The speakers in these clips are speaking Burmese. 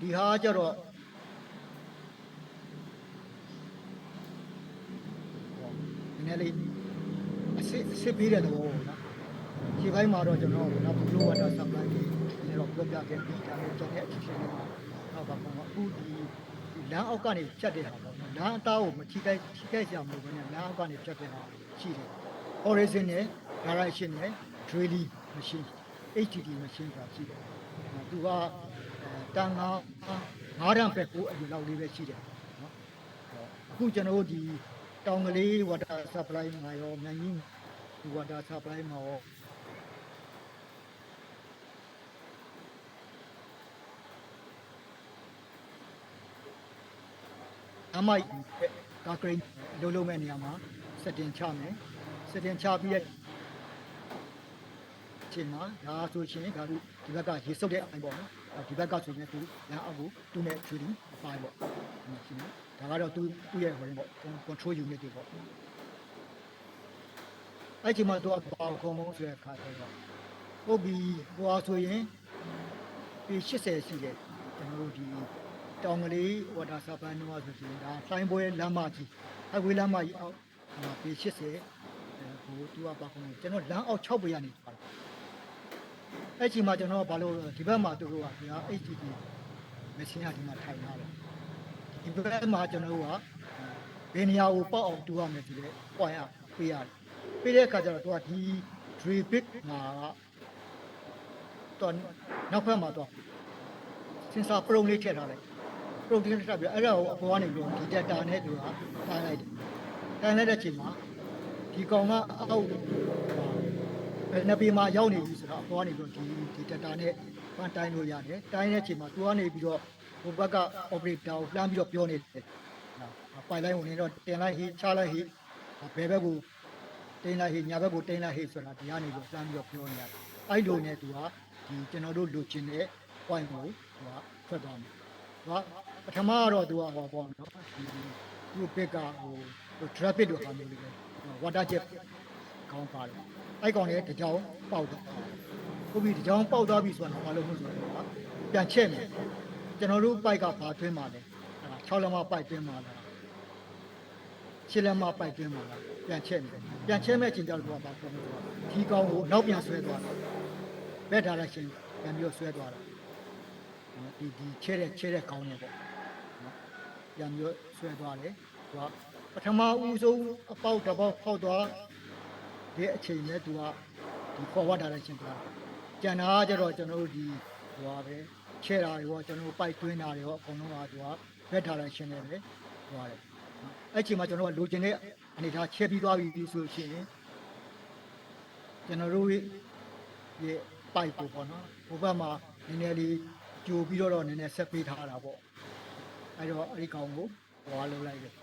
နော်ဒီဟာကြတော့ဟောနည်းနည်းလေးအစ်စ်အစ်စ်ပေးတဲ့သဘောပေါ့နော်ဒီဘက်မှာတော့ကျွန်တော်နော် blue water supply တွေနည်းတော့ပြောပြခဲ့ပြီးဒါလည်းကျွန်တော်အချင်းချင်းတော့တော့ဘာမှအခုဒီဒီလမ်းအောက်ကနေဖြတ်တဲ့ဟာပေါ့နော်လမ်းအသားကိုမချိခိုက်ချိခိုက်ကြမှုပဲနဲ့လမ်းအောက်ကနေဖြတ်တဲ့ဟာရှိတယ် horizon နဲ့ direction နဲ့ drilling machine HTT machine ဆိုတာရှိတယ်။သူကအဲ တန်ငါငါးရံပဲကိုအရင်လောက်လေးပဲရှိတယ်နော်။အခုကျွန်တော်တို့ဒီတောင်ကလေး water supply မှာရောမြန်ကြီးဒီ water supply မှာရောအမိုက်ကာကရင်လုံးလုံးမဲ့နေရာမှာစက်တင်ချမယ်စက်တင်ချပြီးတဲ့အချိန်မှာဒါဆိုရှင်ဒါတို့ဒီဘက်ကရေစုပ်တဲ့အပိုင်းပေါ့နော် ဒီဘက်ကဆိုရင်သူလမ်းအောက်ကိုသူ့နဲ့ချူဒီအပိုင်းပေါ့ရှင်နော်ဒါကတော့သူသူ့ရဲ့ဟိုရင်ပေါ့ control unit တွေပေါ့အဲ့ဒီမှာသူကပေါခုံမုံဆိုတဲ့ခါကျတော့ဟုတ်ပြီဟိုဆိုရင်ဒီ80ရှိတယ်ကျွန်တော်တို့ဒီတောင်ကလေး water supply တော့ဆိုရင်ဒါဆိုင်းပွဲလမ်းမကြီးအဝေးလမ်းမကြီးအောက်ဒီ80ဟိုသူကပေါခုံကျွန်တော်လမ်းအောက်6ပေရနေပါတယ် အဲ့ချိန်မှာကျွန်တော်ကဘာလို့ဒီဘက်မှာသူတို့ကဒီဟာ HTT မရှင်းရဒီမှာထိုင်ထားတယ်ဒီဘက်မှာကျွန်တော်တို့ကဘယ်နေရာကိုပေါက်အောင်တူရမယ်ဆိုတဲ့ point အပေးရတယ်ပေးတဲ့အခါကျတော့သူကဒီ drill bit မှာကတော့နောက်ဘက်မှာတော့ sensor probe လေးထည့်ထားလိုက် probe ထည့်ထားပြီးအဲ့ဒါကိုအပေါ်ကနေပြီးတော့ဒီ data နဲ့သူကတိုင်းလိုက်တယ်တိုင်းလိုက်တဲ့အချိန်မှာဒီကောင်ကအောက် ဘယ်နှပေမှာရောက်နေပြီဆိုတော့အပေါ်ကနေပြီးတော့ဒီဒီ data နဲ့ဖန်တိုင်းလို့ရတယ်တိုင်းတဲ့အချိန်မှာသူကနေပြီးတော့ဟိုဘက်က operator ကိုလှမ်းပြီးတော့ပြောနေတယ်ပိုင်လိုင်းဝင်နေတော့တင်လိုက်ဟေးချလိုက်ဟေးဘယ်ဘက်ကိုတင်လိုက်ဟေးညာဘက်ကိုတင်လိုက်ဟေးဆိုတာဒီကနေပြီးတော့လှမ်းပြီးတော့ပြောနေရတယ်အဲ့လိုနဲ့သူကဒီကျွန်တော်တို့လိုချင်တဲ့ point ကိုသူကထွက်သွားမယ်။ဟာပထမကတော့သူကဟောပေါ့နော်။ဒီသူ့ဘက်ကဟိုဟို traffic တို့ဟာမျိုးလေးပဲ။ water jet ကောင်းပါတယ်။အဲ့ကောင်လည်းတကြောင်ပေါက်တော့။ဟုတ်ပြီတကြောင်ပေါက်သွားပြီဆိုတော့ဘာလို့မလို့ဆိုတော့ပြန်ချက်မယ်။ကျွန်တော်တို့ပိုက်ကဘာတွင်းမှာလဲ။အဲ့ဒါ6လက်မပိုက်တွင်းမှာလား။6လက်မပိုက်တွင်းမှာလား။ပြန်ချက်မယ်။ပြန်ချက်မဲ့အချိန်ကျတော့ဘာပုံလို့ဆိုတော့ဒီကောင်ကိုနောက်ပြန်ဆွဲသွားတယ်။ဘက် direction ပြန်ပြီးဆွဲသွားတာ။နော်ဒီဒီချဲတဲ့ချဲတဲ့ကောင်းနေပေါ့နော်ပြန်ပြီးဆွဲသွားတယ်သူကပထမဦးဆုံးအပေါက်တစ်ပေါက်ဖောက်သွား တဲ့အချိန်နဲ့သူကဒီ forward direction ကကျန်တာကကြတော့ကျွန်တော်တို့ဒီဟိုပါပဲချဲတာတွေရောကျွန်တော်တို့ပိုက်တွင်းတာတွေရောအကုန်လုံးကသူက back direction နဲ့ပဲသွားတယ်နော်အဲ့ချိန်မှာကျွန်တော်ကလိုချင်တဲ့အနေထားချဲပြီးသွားပြီဆိုလို့ရှိရင်ကျွန်တော်တို့ရဲ့ပိုက်ကိုပေါ့နော်ဟိုဘက်မှာနည်းနည်းလေးကြိုပြီးတော့နည်းနည်းဆက်ပေးထားတာပေါ့အဲ့တော့အဲ့ဒီကောင်ကိုဟွာလုပ်လိုက်တယ်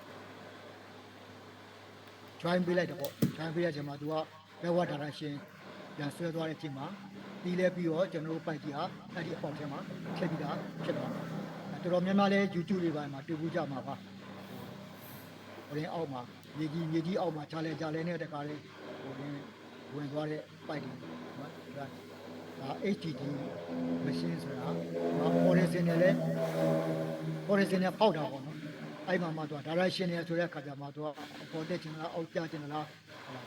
join ပေးလိုက်တယ်ပေါ့ join ပေးရချိန်မှာ तू က backward direction ပြန်ဆွဲသွားတဲ့အချိန်မှာပြီးလဲပြီးတော့ကျွန်တော်တို့ပိုက်ကြီးဟာအဲ့ဒီအပေါက်ထဲမှာထည့်ပြီးတာဖြစ်သွားတယ်အဲ့တော်တော်များများလဲ YouTube တွေပိုင်းမှာတွေ့ဘူးကြမှာပါဟိုရင်အောက်မှာမြေကြီးမြေကြီးအောက်မှာခြားလဲခြားလဲနဲ့တခါလဲဟိုရင်ဝင်သွားတဲ့ပိုက်တွေနော်ဒါဒါ HTT machine ဆိုတာဟာ horizon နဲ့လဲ horizon နဲ့ပေါက်တာပေါ့နော် အဲ့မှာမှသူက direction နဲ့ဆိုတဲ့အခါကျမှသူကအပေါ်တက်ချင်လားအောက်ကျချင်လား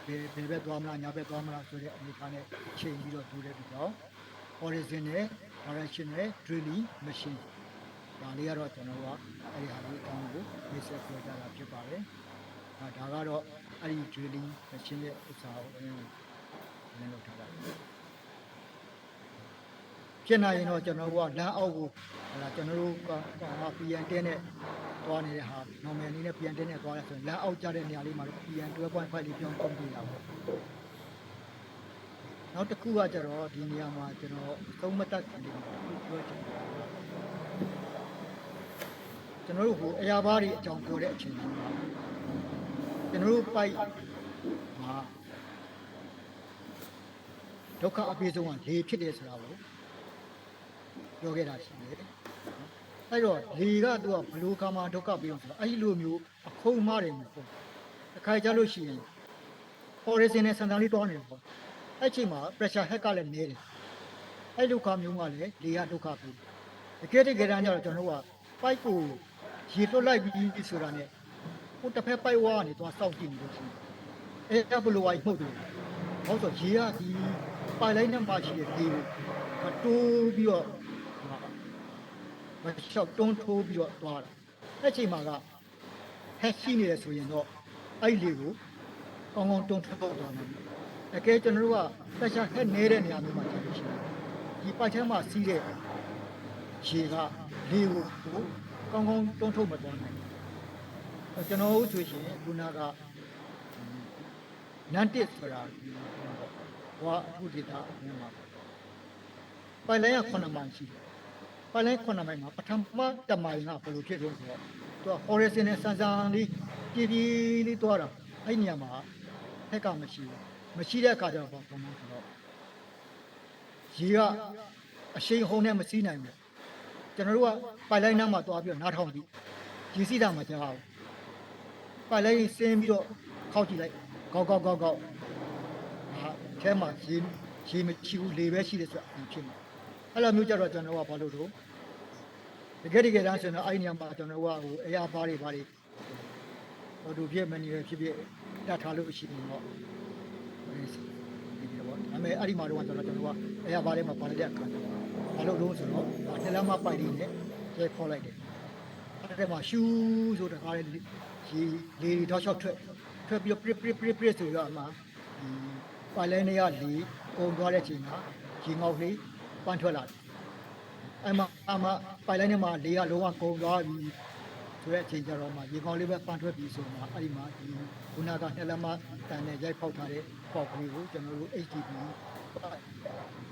ဟိုဘယ်ဘယ်ဘက်သွားမလားညာဘက်သွားမလားဆိုတဲ့အနေအထားနဲ့ချိန်ပြီးတော့ဒူတဲ့ဒီတော့ horizon နဲ့ direction နဲ့ drilling machine ဒါလေးကတော့ကျွန်တော်ကအဲ့ဒီဟာလေးအကောင်းကို basic ပြောကြတာဖြစ်ပါတယ်။ဒါဒါကတော့အဲ့ဒီ drilling machine ရဲ့ဥစ္စာကိုအင်းနည်းလောက်ထားပါတယ်။ဖြစ်နိုင်ရင်တော့ကျွန်တော်တို့ကလမ်းအောက်ကိုဟလာကျွန်တော်တို့ကဟာ PN 10 နဲ့ သွားနေတဲ့ဟာ normal အနေနဲ့ PN 10 နဲ့သွားရဆိုရင်လမ်းအောက်ကျတဲ့နေရာလေးမှာ PN 12.5လေးပြောင်းကုန်ပြီလာပေါ့နောက်တစ်ခုကကျတော့ဒီနေရာမှာကျွန်တော်သုံးမတက်နေတယ်ပြောချင်တယ်ကျွန်တော်တို့ဟိုအရာဘားတွေအကြောင်းပြောတဲ့အချိန်မှာကျွန်တော်တို့ပိုက်မှာဒုက္ခအပြေဆုံးကလေဖြစ်တယ်ဆိုတာကိုပြောခဲ့တာရှိတယ်။ အဲ့တော့လေကသူကဘလို့ကမှဒုက္ခပြီးအောင်ဆိုတော့အဲ့ဒီလိုမျိုးအခုံမားတယ်မဟုတ်ဘူး။တစ်ခါကြလို့ရှိရင် horizon နဲ့ဆန်တန်လေးတွားနေတယ်ပေါ့။အဲ့ချိန်မှာ pressure head ကလည်းနည်းတယ်။အဲ့ဒုက္ခမျိုးကလည်းလေကဒုက္ခပြီး။တကယ်တကယ်တမ်းကျတော့ကျွန်တော်တို့ကပိုက်ကိုရေလွတ်လိုက်ပြီးဆိုတာနဲ့ဟိုတစ်ဖက်ပိုက်ဝါကနေသွားစောက်ကြည့်နေလို့ရှိရင်အဲဘလိုဝိုင်းမှုတ်တယ်ဟောဆိုရေကဒီပိုက်လိုက်နဲ့မှရှိတဲ့ဒီကိုတိုးပြီးတော့ မလျှောက်တွန်းထိုးပြီးတော့သွားတာအဲ့ချိန်မှာကဟက်ရှိနေတယ်ဆိုရင်တော့အဲ့ဒီလေးကိုကောင်းကောင်းတွန်းထိုးသွားမယ်တကယ်ကျွန်တော်တို့ကတက်ချဟက်နေတဲ့နေရာမျိုးမှာကြာလို့ရှိတယ်ဒီပိုက်ထဲမှာစီးတဲ့ရေကလေကိုကောင်းကောင်းတွန်းထုတ်မသွားနိုင်ဘူးကျွန်တော်တို့ဆိုရှင်ခုနကနန်တစ်ဆိုတာဟောအခုဒေတာအင်းမှာပိုင်လိုင်းက9မိုင်ရှိတယ် ပိုင်လိုင်း9မိုင်မှာပထမတမိုင်ကဘယ်လိုဖြစ်လို့ဆိုတော့သူက horizon နဲ့ဆန်းဆန်းလေးပြည်ပြည်လေးသွားတာအဲ့နေရာမှာဟက်ကမရှိဘူးမရှိတဲ့အခါကျတော့ဘာမှမဆိုတော့ရေကအရှိန်ဟုန်နဲ့မစီးနိုင်ဘူးကျွန်တော်တို့ကပိုက်လိုင်းနားမှာသွားပြီးတော့နားထောင်ပြီးရည်စည်းတာမှာကြားအောင်ပိုက်လိုင်းဆင်းပြီးတော့ခောက်ကြည့်လိုက်ကောက်ကောက်ကောက်ကောက်ဟာအဲမှာရေရေမရှိဘူးလေပဲရှိတယ်ဆိုတာအဖြစ်မှာအဲ့လိုမျိုးကြတော့ကျွန်တော်ကဘာလို့တော့ တကယ်တကယ်တမ်းဆိုတော့အဲ့ဒီနေရာမှာကျွန်တော်ကဟိုအရာပါးတွေပါတွေဟိုတို့ဖြစ်မနေရဖြစ်ဖြစ်တတ်ထားလို့ရှိရင်တော့ဒီလိုပေါ့ဒါပေမဲ့အဲ့ဒီမှာတော့ကျွန်တော်ကျွန်တော်ကအရာပါးတွေမှာပါလိုက်တဲ့အခါကျတော့ဘာလို့လို့ဆိုတော့ထလမ်းမပိုက်လေးနဲ့ရဲခေါ်လိုက်တယ်အဲ့ဒါမှာရှူးဆိုတခါလေးရေလေတော့ချောက်ထွက်ထွက်ပြီးပရပရပရပရဆိုတော့အမှဒီပိုက်လိုင်းတွေကလေကုန်သွားတဲ့ချိန်မှာရေငေါက်လေးပန်းထွက်လာတယ် အဲ့မှာအမှပိုက်လိုင်းထဲမှာလေကလုံးဝကုန်သွားပြီဆိုတဲ့အချိန်ကျတော့မှရေငေါက်လေးပဲပန်းထွက်ပြီးဆိုမှအဲ့ဒီမှာဒီခုနကထလမ်းမတန်နဲ့ရိုက်ဖောက်ထားတဲ့ပေါက်ကလေးကိုကျွန်တော်တို့ HDB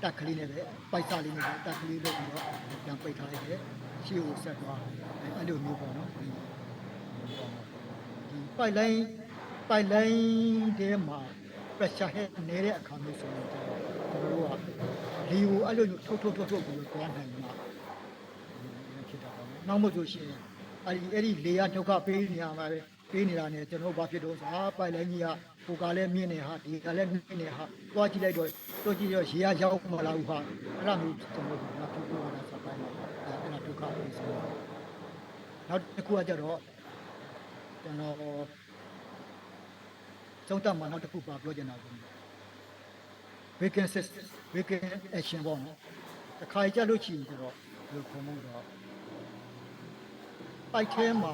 တက်ကလေးနဲ့ပဲပိုက်စာလေးနဲ့ပဲတက်ကလေးလုပ်ပြီးတော့ပြန်ပိတ်ထားလိုက်တယ်ရှေ့ကိုဆက်သွားအဲအဲ့လိုမျိုးပေါ့နော်ဒီဒီပိုက်လိုင်းပိုက်လိုင်းထဲမှာ pressure head နေတဲ့အခါမျိုးဆိုရင်ကျွန်တော်တို့က လီကိုအဲ့လိုမျိုးထုတ်ထုတ်ထုတ်ထုတ်ပြီးတော့သွားနိုင်မှာဖြစ်တာပေါ့နော်နောက်မှဆိုရှင်အဲ့ဒီအဲ့ဒီလေကဒုက္ခပေးနေရမှာပဲပေးနေတာနဲ့ကျွန်တော်ဘာဖြစ်တော့ဆိုဟာပိုက်လိုင်းကြီးကကိုကလည်းမြင့်နေဟာဒီကလည်းမြင့်နေဟာသွားကြည့်လိုက်တော့တော့ကြည့်တော့ရေကရောက်မလာဘူးဟာအဲ့ဒါမျိုးကျွန်တော်တို့ကထုတ်ပြောတာစပိုင်းမှာအဲ့ဒါဒုက္ခပေးဆိုနောက်တစ်ခုကကြတော့ကျွန်တော်သုံးတတ်မှာနောက်တစ်ခုပါပြောချင်တာဆို weekend system weekend action ပေါ့နော်တစ်ခါကြလို့ချီဆိုတော့ဒီလိုခုံမှုတော့ပိုက်ထဲမှာ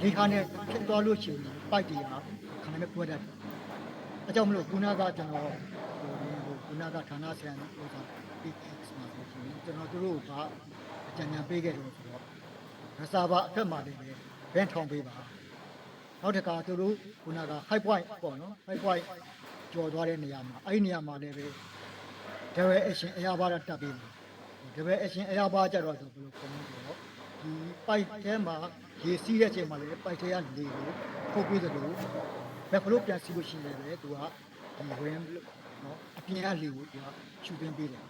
ဒီခါနဲ့ဖြစ်သွားလို့ချီပိုက်တီဟာခဏနဲ့ပွဲတတ်တယ်အဲကြောင့်မလို့ခုနကကျွန်တော်ဟိုဟိုခုနကဌာနဆရာဟိုဆို PX မှာဆိုရှင်ကျွန်တော်တို့ကအကြံဉာဏ်ပေးခဲ့တယ်ဆိုတော့ရစာပါအဖက်မှာလည်းဘန်းထောင်ပေးပါနောက်တစ်ခါသူတို့ခုနက high point ပေါ့နော် high point ကျော်သွားတဲ့နေရာမှာအဲ့ဒီနေရာမှာလည်းပဲ double action အရာပါတာတက်ပြီးတယ် double action အရာပါကြတော့သူဘယ်လိုခေါ်မလဲဆိုတော့ဒီ pipe ထဲမှာရေစီးတဲ့အချိန်မှာလည်း pipe ထဲကလေကိုထုတ်ပြီးသလိုဘက်ဖလို့ပြန်စီးလို့ရှိရင်လည်းသူကဒီ rim နော်အပြင်ကလေကိုသူကရှူသွင်းပေးတယ်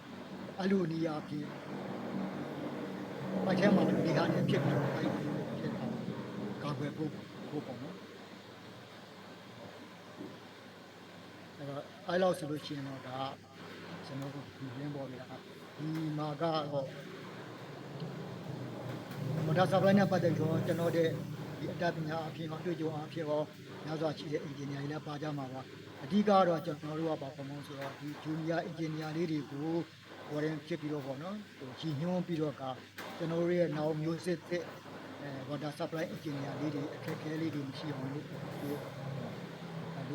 အဲ့လိုနေရာအပြင် pipe ထဲမှာလေဟာနဲ့ဖြစ်ပြီးတော့ pipe ဖြစ်တာကာကွယ်ဖို့ဖို့ပေါ့နော် အဲ့တော့အဲ့လောက်ဆိုလို့ရှိရင်တော့ဒါကျွန်တော်တို့ဒီလင်းပေါ်နေတာဒီမှာကတော့မဒါဆပ်လိုက်နဲ့ပတ်သက်ပြီးတော့ကျွန်တော်တို့ဒီအတတ်ပညာအဖြစ်ဟောတွေ့ကြုံအဖြစ်ဟောများစွာရှိတဲ့ engineer တွေလည်းပါကြမှာပါအဓိကတော့ကျွန်တော်တို့ကပါပုံဆိုတော့ဒီ junior engineer လေးတွေကိုဟိုရင်ဖြစ်ပြီးတော့ပေါ့နော်ဟိုကြီးညွှန်းပြီးတော့ကကျွန်တော်တို့ရဲ့နောက်မျိုးစစ်တဲ့အဲ water supply engineer လေးတွေအခက်အခဲလေးတွေမရှိအောင်လို့ဒီ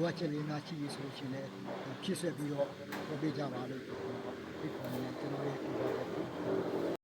လိုအပ်ချက်လေးများရှိပြီဆိုလို့ရှိရင်လည်းဖြည့်ဆွက်ပြီးတော့ပြောပြကြပါလို့ဒီခေါ်နေကျွန်တော်ရဲ့ပြောပါတယ်